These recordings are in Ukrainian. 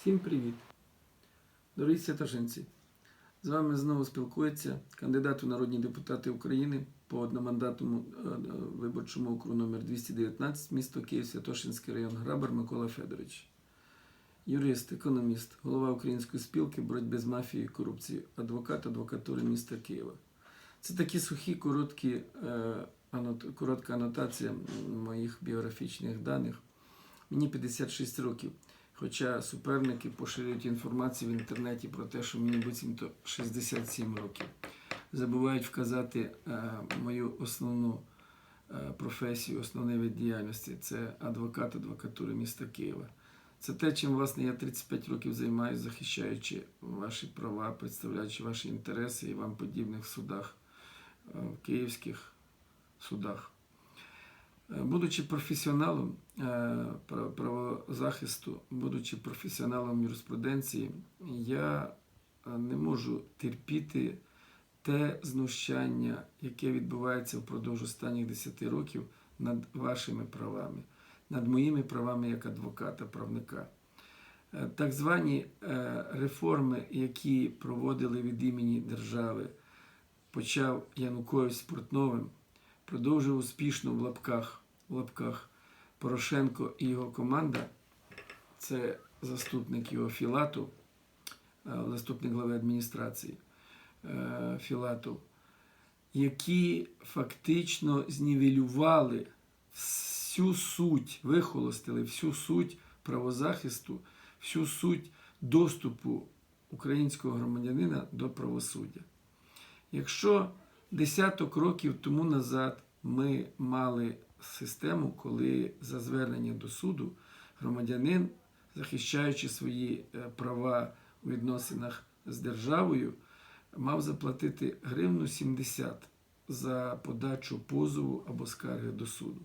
Всім привіт! Дорогі святошинці! З вами знову спілкується кандидат у народні депутати України по одномандатному е, е, виборчому округу номер 219 місто Київ, Святошинський район Грабар Микола Федорович. Юрист, економіст, голова Української спілки боротьби з мафією і корупцією, адвокат адвокатури міста Києва. Це такі сухі, короткі, е, коротка анотація моїх біографічних даних. Мені 56 років. Хоча суперники поширюють інформацію в інтернеті про те, що мені буцімто 67 років. Забувають вказати е, мою основну е, професію, основний вид діяльності це адвокат адвокатури міста Києва. Це те, чим власне я 35 років займаюся, захищаючи ваші права, представляючи ваші інтереси і вам подібних судах, е, в київських судах. Е, Будучи професіоналом е, пра- правозахисту, будучи професіоналом юриспруденції, я е, не можу терпіти те знущання, яке відбувається впродовж останніх 10 років над вашими правами, над моїми правами як адвоката, правника. Так звані реформи, які проводили від імені держави, почав Янукович з Портновим, продовжив успішно в лапках, в лапках Порошенко і його команда. Це заступник його Філатов, е, заступник глави адміністрації е, Філатов, які фактично знівелювали всю суть, вихолостили всю суть правозахисту, всю суть доступу українського громадянина до правосуддя. Якщо десяток років тому назад ми мали систему, коли за звернення до суду громадянин, захищаючи свої е, права у відносинах з державою, мав заплатити гривну 70 за подачу позову або скарги до суду.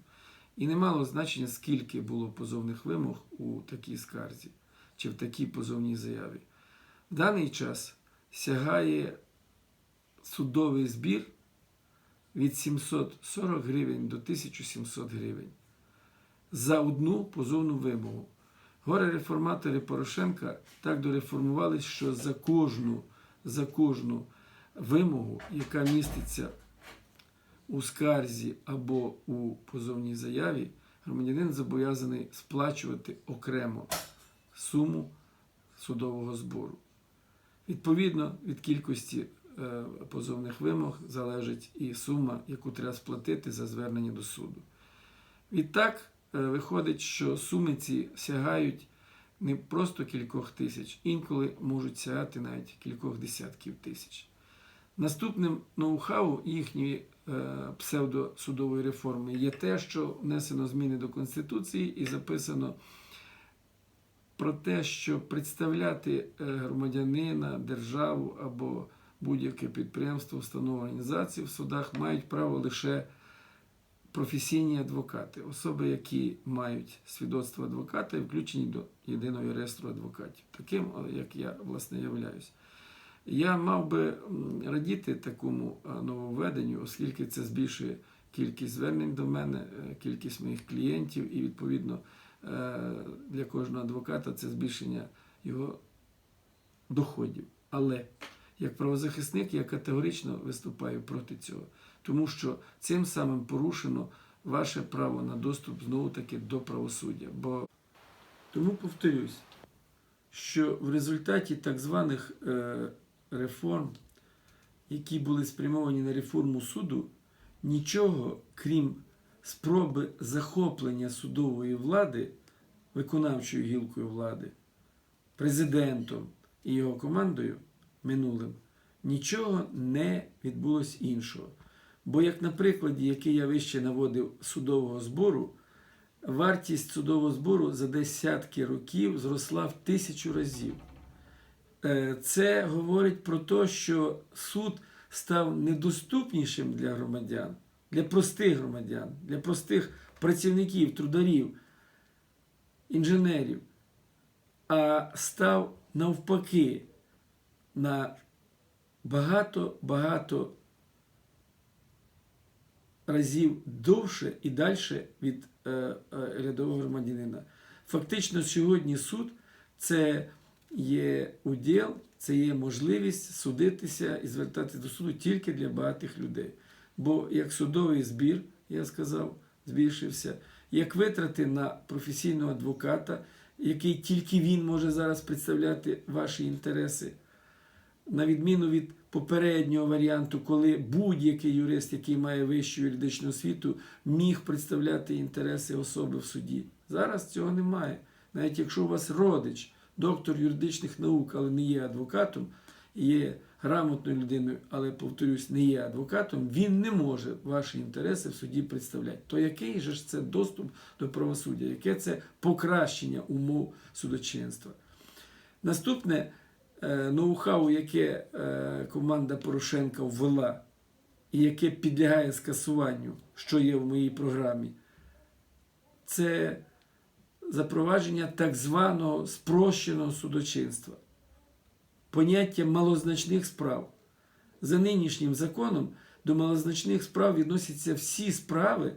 І не мало значення, скільки було позовних вимог у такій скарзі чи в такій позовній заяві. В даний час сягає судовий збір від 740 гривень до 1700 гривень за одну позовну вимогу. Горе реформатори Порошенка так дореформувались, що за кожну, за кожну вимогу, яка міститься у скарзі або у позовній заяві, громадянин зобов'язаний сплачувати окремо суму судового збору. Відповідно від кількості позовних вимог залежить і сума, яку треба сплатити за звернення до суду. Відтак е, виходить, що суми ці сягають не просто кількох тисяч, інколи можуть сягати навіть кількох десятків тисяч. Наступним ноу-хау їхньої е, псевдосудової реформи є те, що внесено зміни до Конституції і записано про те, що представляти е, громадянина, державу або будь-яке підприємство, установу організацію в судах мають право лише професійні адвокати, особи, які мають свідоцтво адвоката і включені до єдиного реєстру адвокатів, таким, е, як я власне являюсь. Я мав би радіти такому е, нововведенню, оскільки це збільшує кількість звернень до мене, е, кількість моїх клієнтів, і відповідно для кожного адвоката це збільшення його доходів. Але як правозахисник я категорично виступаю проти цього, тому що цим самим порушено ваше право на доступ знову таки до правосуддя. Бо тому повторюсь, що в результаті так званих е, реформ, які були спрямовані на реформу суду, нічого крім спроби захоплення судової влади, виконавчою гілкою влади, президентом і його командою минулим, нічого не відбулось іншого. Бо, як на прикладі, який я вище наводив судового збору, вартість судового збору за десятки років зросла в тисячу разів. Е, Це говорить про те, що суд став недоступнішим для громадян, для простих громадян, для простих працівників, трударів, інженерів, а став навпаки на багато-багато разів довше і далі від е, е, рядового громадянина. Фактично, сьогодні суд це є уділ, це є можливість судитися і звертатися до суду тільки для багатих людей. Бо як судовий збір, я сказав, збільшився, як витрати на професійного адвоката, який тільки він може зараз представляти ваші інтереси, на відміну від попереднього варіанту, коли будь-який юрист, який має вищу юридичну освіту, міг представляти інтереси особи в суді. Зараз цього немає. Навіть якщо у вас родич, доктор юридичних наук, але не є адвокатом, є грамотною людиною, але, повторюсь, не є адвокатом, він не може ваші інтереси в суді представляти. То який же ж це доступ до правосуддя? Яке це покращення умов судочинства? Наступне ноу-хау, яке е, команда Порошенка ввела, і яке підлягає скасуванню, що є в моїй програмі, це запровадження так званого спрощеного судочинства, поняття малозначних справ. За нинішнім законом до малозначних справ відносяться всі справи,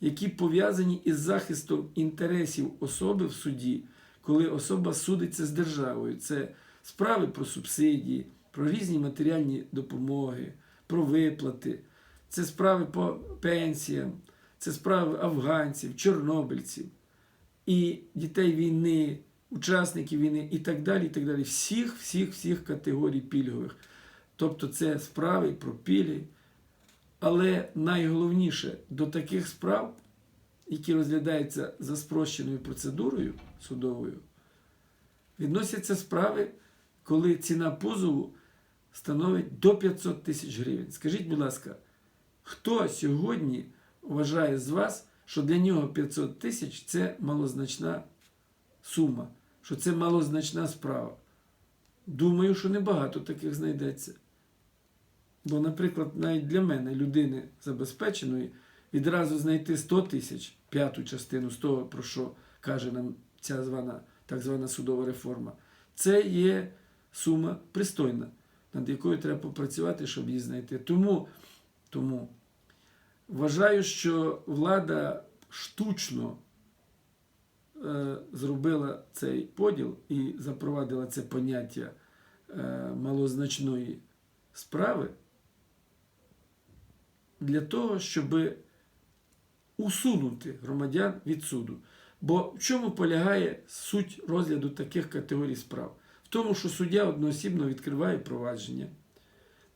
які пов'язані із захистом інтересів особи в суді, коли особа судиться з державою. Це справи про субсидії, про різні матеріальні допомоги, про виплати, це справи по пенсіям, це справи афганців, чорнобильців і дітей війни, учасників війни і так далі. і так далі. Всіх, всіх, всіх категорій пільгових. Тобто це справи про пільги. Але найголовніше до таких справ, які розглядаються за спрощеною процедурою судовою, відносяться справи, коли ціна позову становить до 500 тисяч гривень. Скажіть, будь ласка, хто сьогодні вважає з вас, що для нього 500 тисяч це малозначна сума, що це малозначна справа? Думаю, що небагато таких знайдеться. Бо, наприклад, навіть для мене, людини забезпеченої, відразу знайти 100 тисяч, п'яту частину з того, про що каже нам ця звана, так звана судова реформа, це є сума пристойна, над якою треба попрацювати, щоб її знайти. Тому, тому вважаю, що влада штучно е, зробила цей поділ і запровадила це поняття е, малозначної справи для того, щоб усунути громадян від суду. Бо в чому полягає суть розгляду таких категорій справ? Тому, що суддя одноосібно відкриває провадження,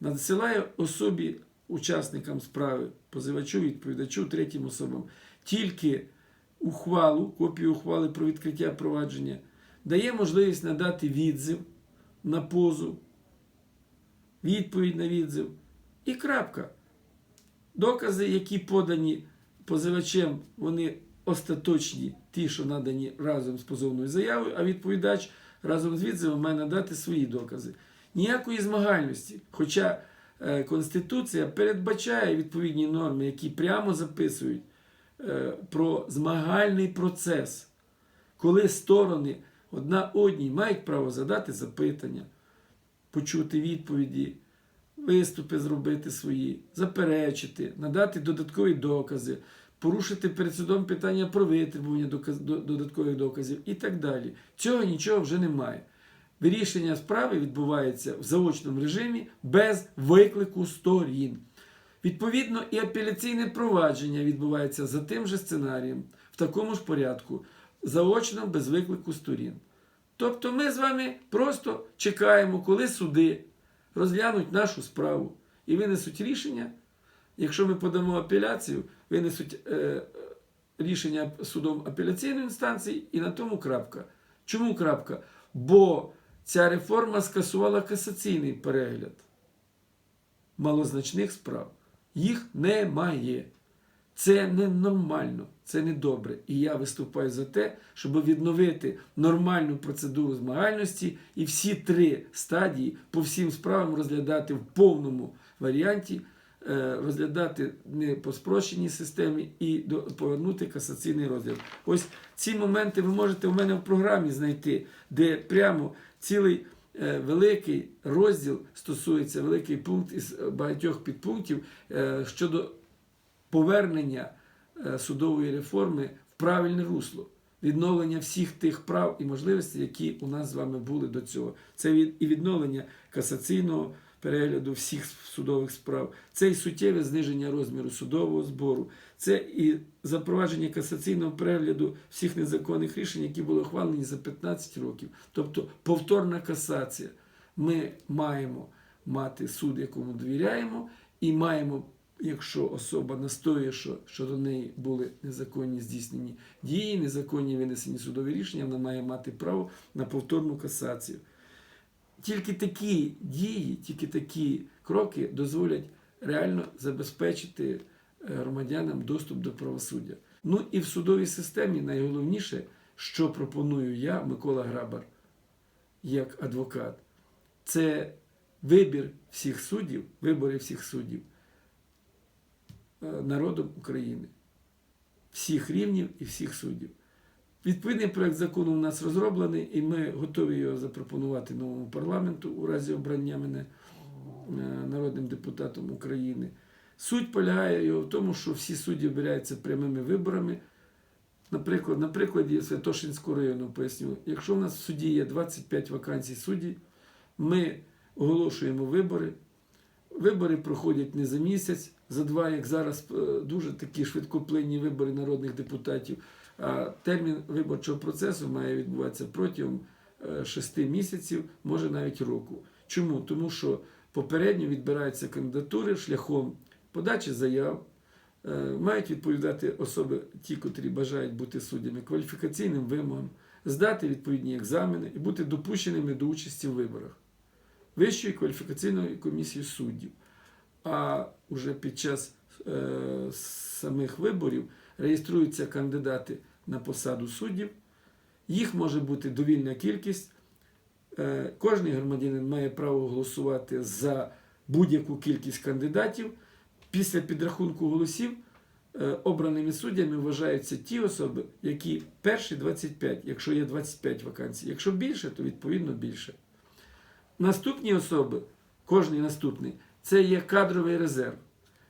надсилає особі, учасникам справи, позивачу, відповідачу, третім особам тільки ухвалу, копію ухвали про відкриття провадження, дає можливість надати відзив на позов, відповідь на відзив і крапка. Докази, які подані позивачем, вони остаточні, ті, що надані разом з позовною заявою, а відповідач разом з відзивом має надати свої докази. Ніякої змагальності. Хоча е, Конституція передбачає відповідні норми, які прямо записують е, про змагальний процес, коли сторони одна одній мають право задати запитання, почути відповіді виступи зробити свої, заперечити, надати додаткові докази, порушити перед судом питання про витребування додаткових доказів і так далі. Цього нічого вже немає. Вирішення справи відбувається в заочному режимі без виклику сторін. Відповідно, і апеляційне провадження відбувається за тим же сценарієм, в такому ж порядку, заочно без виклику сторін. Тобто ми з вами просто чекаємо, коли суди розглянуть нашу справу і винесуть рішення. Якщо ми подамо апеляцію, винесуть е, рішення судом апеляційної інстанції і на тому крапка. Чому крапка? Бо ця реформа скасувала касаційний перегляд малозначних справ. Їх немає. Це ненормально, це не добре. І я виступаю за те, щоб відновити нормальну процедуру змагальності і всі три стадії по всім справам розглядати в повному варіанті, е, розглядати не по спрощеній системі і повернути касаційний розгляд. Ось ці моменти ви можете у мене в програмі знайти, де прямо цілий е, великий розділ стосується великий пункт із багатьох підпунктів е, щодо повернення е, судової реформи в правильне русло. відновлення всіх тих прав і можливостей, які у нас з вами були до цього. Це від- і відновлення касаційного перегляду всіх судових справ, це і суттєве зниження розміру судового збору, це і запровадження касаційного перегляду всіх незаконних рішень, які були ухвалені за 15 років. Тобто повторна касація. Ми маємо мати суд, якому довіряємо, і маємо, якщо особа настоює, що щодо неї були незаконні здійснені дії, незаконні винесені судові рішення, вона має мати право на повторну касацію. Тільки такі дії, тільки такі кроки дозволять реально забезпечити е, громадянам доступ до правосуддя. Ну і в судовій системі найголовніше, що пропоную я, Микола Грабар, як адвокат, це вибір всіх суддів, вибори всіх суддів е, народом України, всіх рівнів і всіх суддів. Відповідний проект закону у нас розроблений, і ми готові його запропонувати новому парламенту у разі обрання мене е, народним депутатом України. Суть полягає його в тому, що всі судді обираються прямими виборами. Наприклад, на прикладі Святошинського району поясню, якщо в нас в суді є 25 вакансій судді, ми оголошуємо вибори. Вибори проходять не за місяць, за два, як зараз е, дуже такі швидкоплинні вибори народних депутатів. А термін виборчого процесу має відбуватися протягом е, шести місяців, може навіть року. Чому? Тому що попередньо відбираються кандидатури шляхом подачі заяв, е, мають відповідати особи, ті, котрі бажають бути суддями, кваліфікаційним вимогам, здати відповідні екзамени і бути допущеними до участі в виборах. Вищої кваліфікаційної комісії суддів. А вже під час е, самих виборів реєструються кандидати на посаду суддів. Їх може бути довільна кількість. Е, кожний громадянин має право голосувати за будь-яку кількість кандидатів. Після підрахунку голосів е, обраними суддями вважаються ті особи, які перші 25, якщо є 25 вакансій. Якщо більше, то відповідно більше. Наступні особи, кожний наступний, це є кадровий резерв,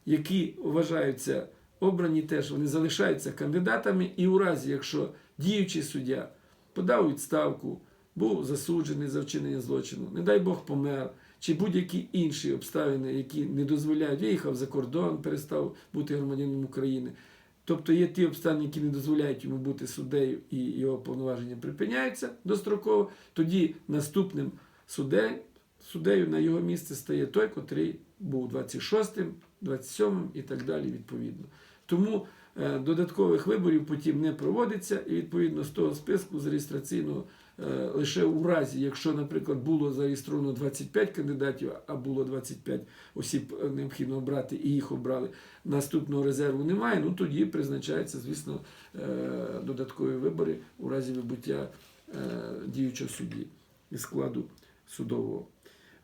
які вважаються обрані теж, вони залишаються кандидатами, і у разі, якщо діючий суддя подав відставку, був засуджений за вчинення злочину, не дай Бог помер, чи будь-які інші обставини, які не дозволяють, виїхав за кордон, перестав бути громадянином України. Тобто є ті обставини, які не дозволяють йому бути суддею і його повноваження припиняються достроково, тоді наступним суддею, суддею на його місце стає той, котрий був 26-м, 27-м і так далі відповідно. Тому е, додаткових виборів потім не проводиться, і відповідно з того списку з реєстраційного е, лише у разі, якщо, наприклад, було зареєстровано 25 кандидатів, а було 25 осіб е, необхідно обрати, і їх обрали. Наступного резерву немає. Ну тоді призначаються, звісно, додаткові вибори у разі вибуття діючого судді із складу судового.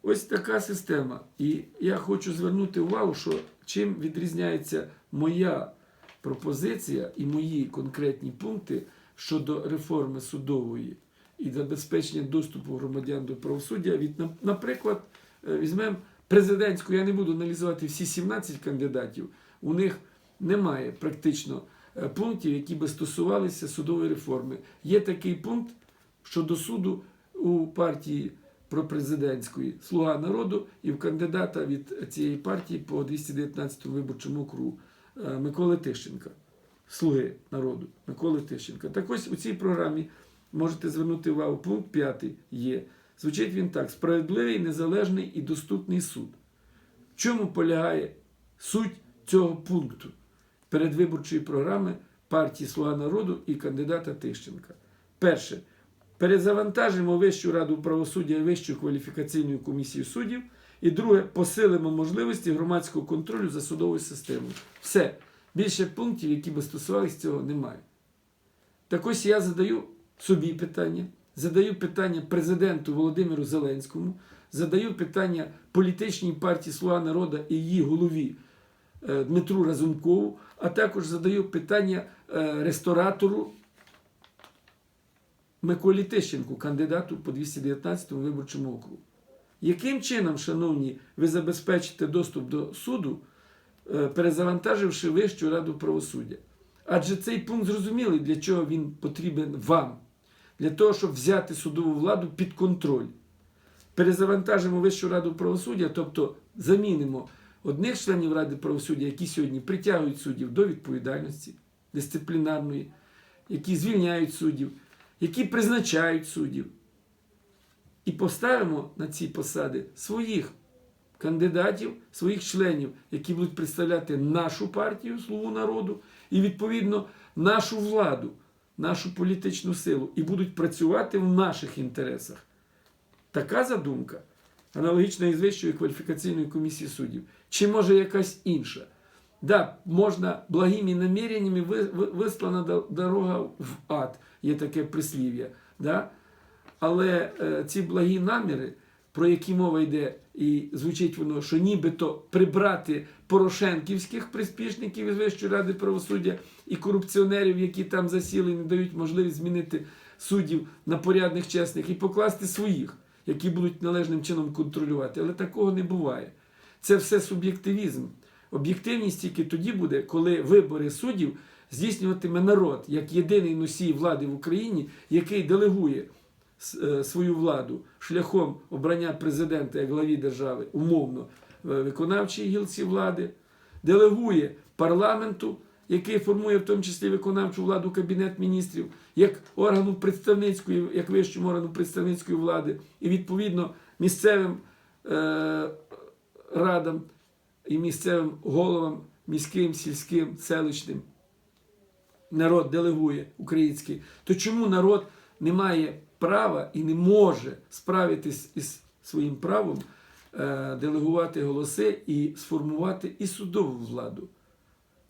Ось така система. І я хочу звернути увагу, що чим відрізняється моя пропозиція і мої конкретні пункти щодо реформи судової і забезпечення доступу громадян до правосуддя від, наприклад, е, візьмемо президентську, я не буду аналізувати всі 17 кандидатів. У них немає практично е, пунктів, які би стосувалися судової реформи. Є такий пункт щодо суду у партії пропрезидентської Слуга народу і в кандидата від цієї партії по 219 виборчому округу е, Миколи Тищенка. Слуги народу Миколи Тищенка. Так ось у цій програмі можете звернути увагу, пункт 5 є. Звучить він так: справедливий, незалежний і доступний суд. В чому полягає суть цього пункту передвиборчої програми партії Слуга народу і кандидата Тищенка? Перше. Перезавантажимо Вищу раду правосуддя і Вищу кваліфікаційну комісію суддів. І друге, посилимо можливості громадського контролю за судовою системою. Все. Більше пунктів, які би стосувалися цього, немає. Так ось я задаю собі питання, задаю питання президенту Володимиру Зеленському, задаю питання політичній партії Слуга народу і її голові е, Дмитру Разумкову, а також задаю питання е, ресторатору Миколі Тищенку, кандидату по 219 виборчому округу. Яким чином, шановні, ви забезпечите доступ до суду, е, перезавантаживши Вищу раду правосуддя? Адже цей пункт зрозумілий, для чого він потрібен вам. Для того, щоб взяти судову владу під контроль. Перезавантажимо Вищу раду правосуддя, тобто замінимо одних членів Ради правосуддя, які сьогодні притягують суддів до відповідальності дисциплінарної, які звільняють суддів, які призначають суддів. І поставимо на ці посади своїх кандидатів, своїх членів, які будуть представляти нашу партію, Слугу народу, і відповідно нашу владу, нашу політичну силу, і будуть працювати в наших інтересах. Така задумка, аналогічна із Вищою кваліфікаційною комісією суддів, чи може якась інша. Да, можна благими наміреннями ви- ви- вислана дорога в ад, є таке прислів'я. Да? Але е, ці благі наміри, про які мова йде, і звучить воно, що нібито прибрати порошенківських приспішників із Вищої ради правосуддя і корупціонерів, які там засіли, не дають можливість змінити суддів на порядних, чесних, і покласти своїх, які будуть належним чином контролювати. Але такого не буває. Це все суб'єктивізм. Об'єктивність тільки тоді буде, коли вибори суддів здійснюватиме народ як єдиний носій влади в Україні, який делегує е, свою владу шляхом обрання президента як главі держави, умовно, е, виконавчій гілці влади, делегує парламенту, який формує в тому числі виконавчу владу Кабінет міністрів, як органу представницької, як вищому органу представницької влади, і відповідно місцевим е, радам і місцевим головам, міським, сільським, селищним народ делегує український, то чому народ не має права і не може справитись із своїм правом е, делегувати голоси і сформувати і судову владу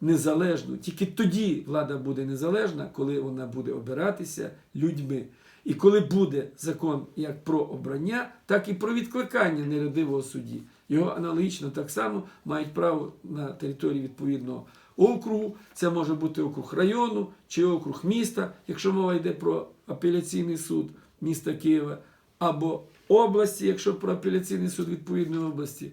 незалежну? Тільки тоді влада буде незалежна, коли вона буде обиратися людьми. І коли буде закон як про обрання, так і про відкликання нерядивого судді. Його аналогічно так само мають право на території відповідного округу. Це може бути округ району чи округ міста, якщо мова йде про апеляційний суд міста Києва, або області, якщо про апеляційний суд відповідної області,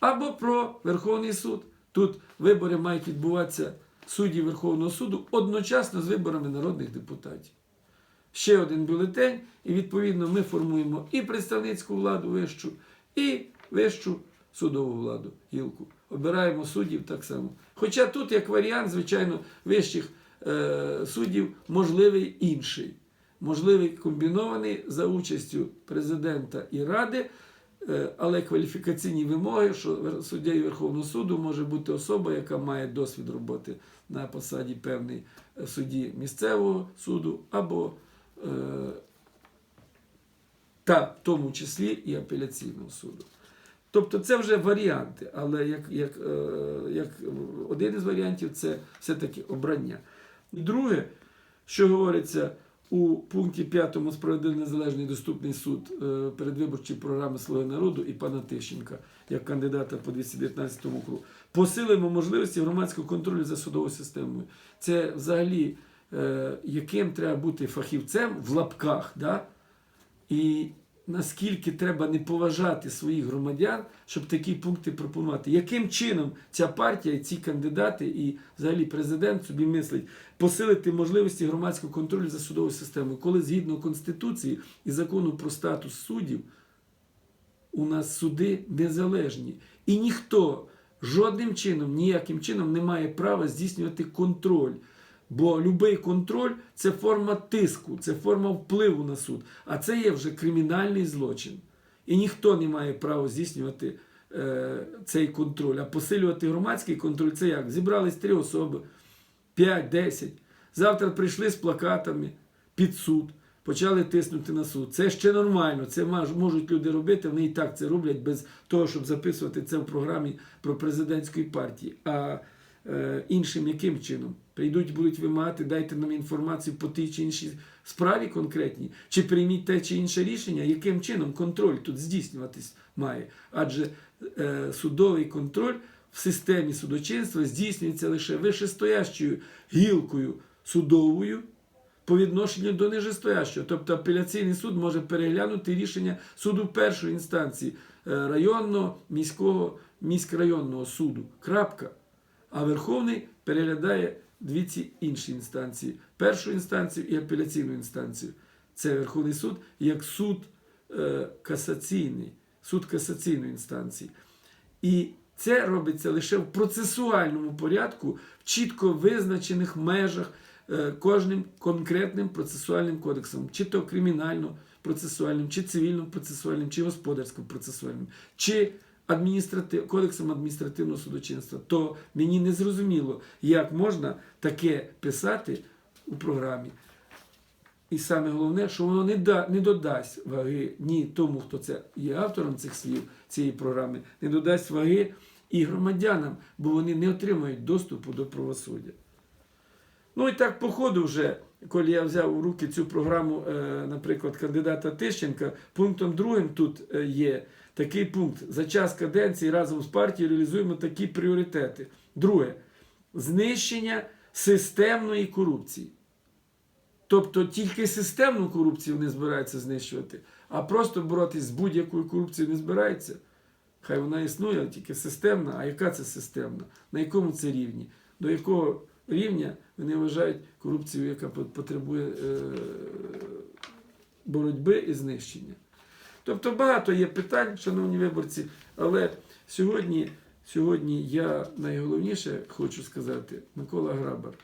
або про Верховний суд. Тут вибори мають відбуватися судді Верховного суду одночасно з виборами народних депутатів ще один бюлетень, і відповідно ми формуємо і представницьку владу вищу, і вищу судову владу гілку. Обираємо суддів так само. Хоча тут, як варіант, звичайно, вищих е, суддів можливий інший. Можливий комбінований за участю президента і ради, е, але кваліфікаційні вимоги, що суддею Верховного суду може бути особа, яка має досвід роботи на посаді певний е, судді місцевого суду або е, та в тому числі і апеляційного суду. Тобто це вже варіанти, але як, як, е, як один із варіантів це все-таки обрання. І друге, що говориться у пункті 5 справедливий незалежний доступний суд е, передвиборчої програми Слуги народу і пана Тищенка як кандидата по 219 округу, посилимо можливості громадського контролю за судовою системою. Це взагалі е, яким треба бути фахівцем в лапках, да? і наскільки треба не поважати своїх громадян, щоб такі пункти пропонувати. Яким чином ця партія, ці кандидати і взагалі президент собі мислить посилити можливості громадського контролю за судовою системою, коли згідно Конституції і закону про статус суддів у нас суди незалежні. І ніхто жодним чином, ніяким чином не має права здійснювати контроль. Бо будь-який контроль це форма тиску, це форма впливу на суд. А це є вже кримінальний злочин. І ніхто не має права здійснювати е, цей контроль. А посилювати громадський контроль це як? Зібрались три особи, 5-10. Завтра прийшли з плакатами під суд, почали тиснути на суд. Це ще нормально, це можуть люди робити, вони і так це роблять без того, щоб записувати це в програмі про президентської партії. А іншим яким чином? Прийдуть, будуть вимагати, дайте нам інформацію по тій чи іншій справі конкретній, чи прийміть те чи інше рішення, яким чином контроль тут здійснюватись має. Адже е, судовий контроль в системі судочинства здійснюється лише вищестоящою гілкою судовою по відношенню до нижестоящого. Тобто апеляційний суд може переглянути рішення суду першої інстанції е, районного, міського, міськрайонного суду. Крапка. А Верховний переглядає дві ці інші інстанції: першу інстанцію і апеляційну інстанцію. Це Верховний суд як суд е, касаційний, суд касаційної інстанції. І це робиться лише в процесуальному порядку, в чітко визначених межах е, кожним конкретним процесуальним кодексом, чи то кримінально-процесуальним, чи цивільно-процесуальним, чи господарсько-процесуальним, чи адміністратив, кодексом адміністративного судочинства, то мені не зрозуміло, як можна таке писати у програмі. І саме головне, що воно не, да, не додасть ваги ні тому, хто це є автором цих слів цієї програми, не додасть ваги і громадянам, бо вони не отримають доступу до правосуддя. Ну і так, по ходу вже, коли я взяв у руки цю програму, е, наприклад, кандидата Тищенка, пунктом другим тут е, є такий пункт: за час каденції разом з партією реалізуємо такі пріоритети. Друге знищення системної корупції. Тобто тільки системну корупцію не збираються знищувати, а просто боротись з будь-якою корупцією не збирається. Хай вона існує, тільки системна. А яка це системна? На якому це рівні? До якого рівня вони вважають корупцію, яка потребує е, боротьби і знищення? Тобто багато є питань, шановні виборці, але сьогодні, сьогодні я найголовніше хочу сказати, Микола Грабар,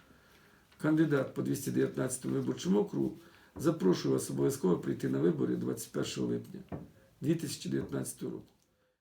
кандидат по 219 виборчому округу, запрошую вас обов'язково прийти на вибори 21 липня 2019 року.